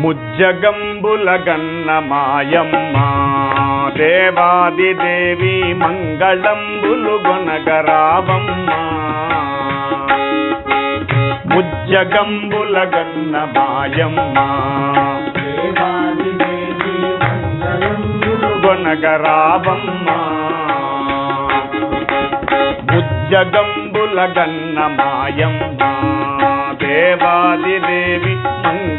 ముజ్జగంబుల గన్న మాయమ్మ దేవాది దేవి మంగళంబులు గొనగరావమ్మ. ముజ్జగంబుల గన్న మాయమ్మ గొనగరావమ్మ. ముజ్జగంబుల గన్న మాయమ్మ దేవాది దేవి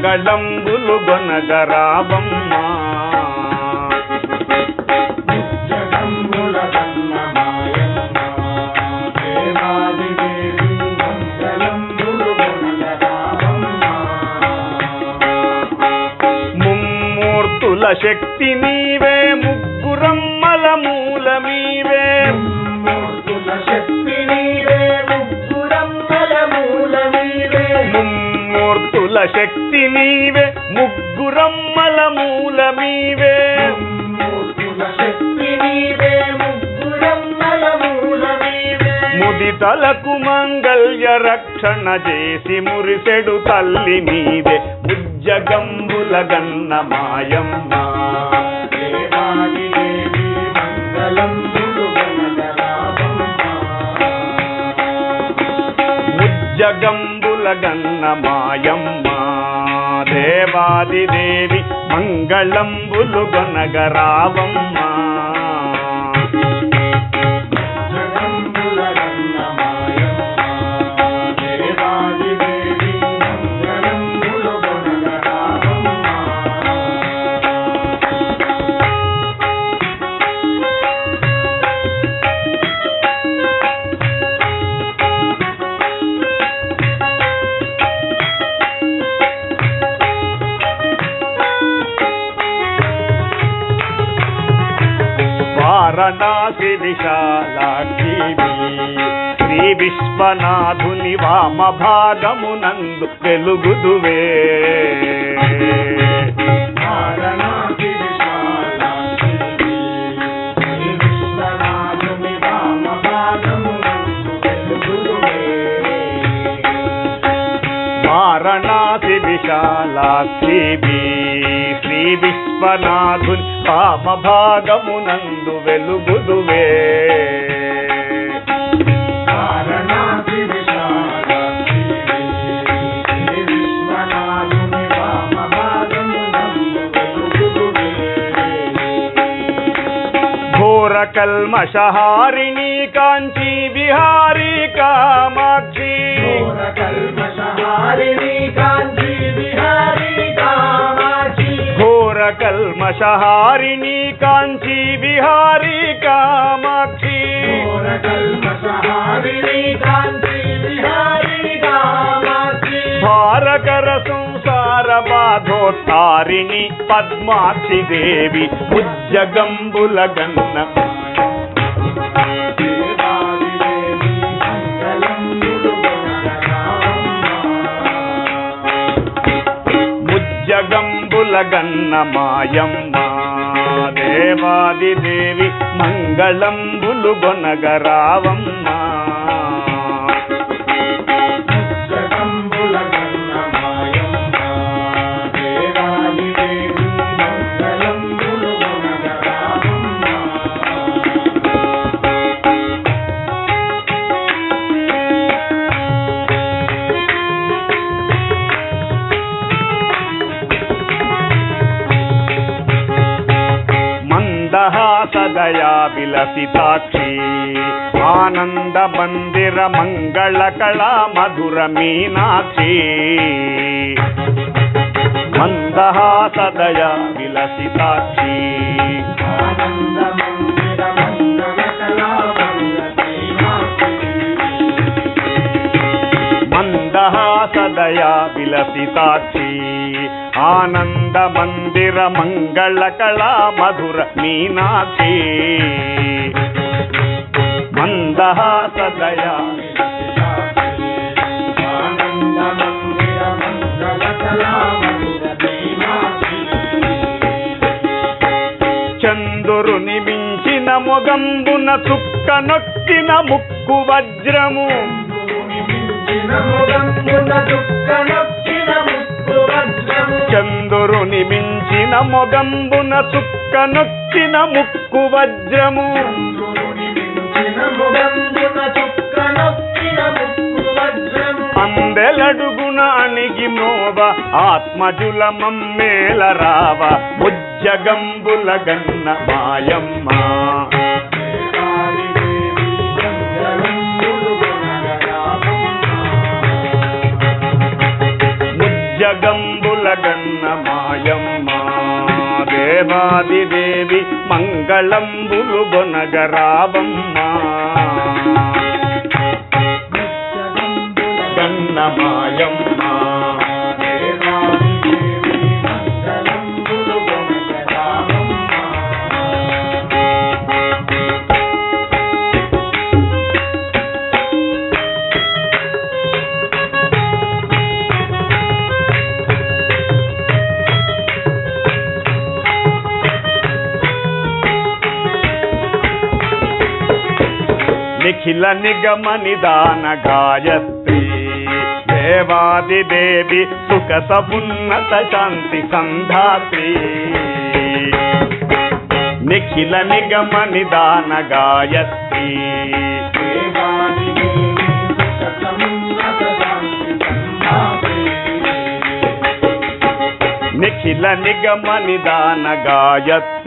గడంబులు గొనగరాబమ్మా శక్తి నీవే ముగ్గురమ్మల మూలమీవే ముమ్మూర్తుల శక్తి నీవే ముగ్గురమ్మల మూలమీవే ముదితలకు మంగళ్య రక్షణ చేసి మురిసెడు తల్లి నీవే ఉజ్జగంబుల గన్న మాయమ్మ. దేవాది దేవి మాయమ్మ. దేవాది దేవి మంగళంబులు గొనగరావమ్మ వారణాసి విశాలాక్షివి శ్రీ విశ్వనాథుని వామ భాగమునందు వెలుగుదువే. వారణాసి వారణాసి విశాలాక్షివి శ్రీ విశ్వనాథుని వామ భాగమునందు వెలుగుదువే వెలుగుదువే. కల్మషహారిణి కాంచీ విహారీ కామాక్షి కల్మషహారిణి కాంచీ విహారీ కామాక్షి కల్మషహారిణి కాంచీ విహారీ కామాక్షి. భారకర సంసార బాధోత్తారిణి పద్మాక్షి దేవి ఉజ్జగంబుల గన్న గన్న మాయమ్మ దేవాది దేవి మంగళంబులు గొనగరావమ్మ దయా విలసితాక్షి ఆనంద మందిర మంగళ కళా మధుర మీనాక్షి మందహాసదయా విలసితాక్షి ఆనందమందిర మంగళకళామంగళీనాక్షి. మందహాసదయా విలసితాక్షి ఆనంద మందిర మంగళ కళా మధుర మీనాక్షి మందహాసదయా ఆనందమందిర మంగళకళామంగళీనాక్షి. చందురుని మించిన మొగంబున చుక్క నొక్కిన ముక్కు వజ్రము మించిన ముగంబున దుఃఖ చంద్రుని మించిన ముగంబున చుక్క నొక్కిన ముక్కు వజ్రము. అందెలడుగున అణిగి మోవ ఆత్మజుల మమ్మేల రావ ముజ్జగంబుల గన్న మాయమ్మ. దేవాదిదేవి మంగళంబులు గొనగరావమ్మ గన్నమాయం నిఖిల నిగమ నిదాన గాయత్రి దేవాది దేవి సుఖ సమున్నత శాంతి సంధాత్రి. నిఖిల నిగమ నిదాన గాయత్రి నిఖిల నిగమ నిదాన గాయత్రి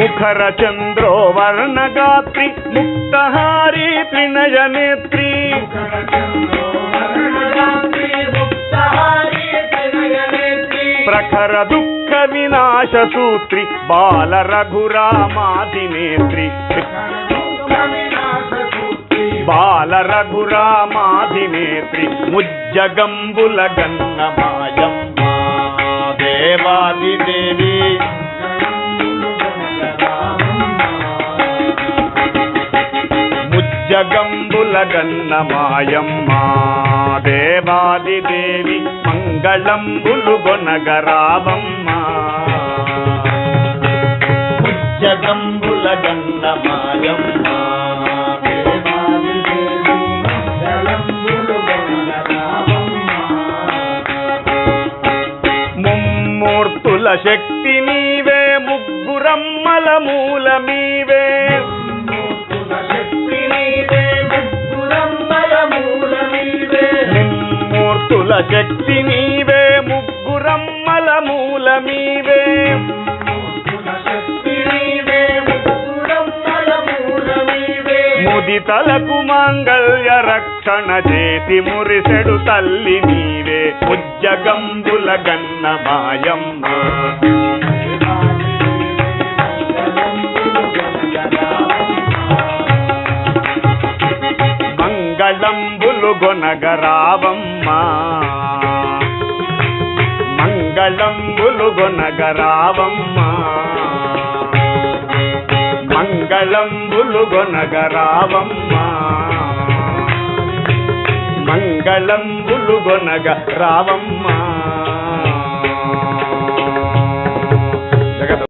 मुखर चंद्रो वर्ण गात्री मुक्तहारी त्रिनयनेत्री। प्रखर दुःखविनाशसूत्रि बालरघुरामाधिनेत्री बालरघुरामाधिनेत्री मुज्जगम्बुलगन्नमायम् देवादिदेवी। దుఃఖ వినాశ సూత్రి బాల రఘురామాదినేత్రి బాల రఘురామాదినేత్రి ముజ్జగంబుల గన్న మాయమ్మ దేవాది దేవి ముజ్జగంబుల గన్న మాయమ్మ దేవాది దేవి మంగళంబులు గొనగరావమ్మ ముజ్జగంబుల గన్న మాయమ్మ ముమ్మూర్తుల శక్తి శక్తి నీవే ముగ్గురమ్మల మూల మీవే. ముదితలకు మంగళ్య రక్షణ చేసి మురిసెడు తల్లి నీవే. ఉజ్జగంబుల గన్న మాయమ్మ. మంగళంబులు గొనగరావమ్మా మంగళంబులు గొనగరావమ్మ మంగళంబులు గొనగరావమ్మ మంగళంబులు గొనగ రావమ్మ.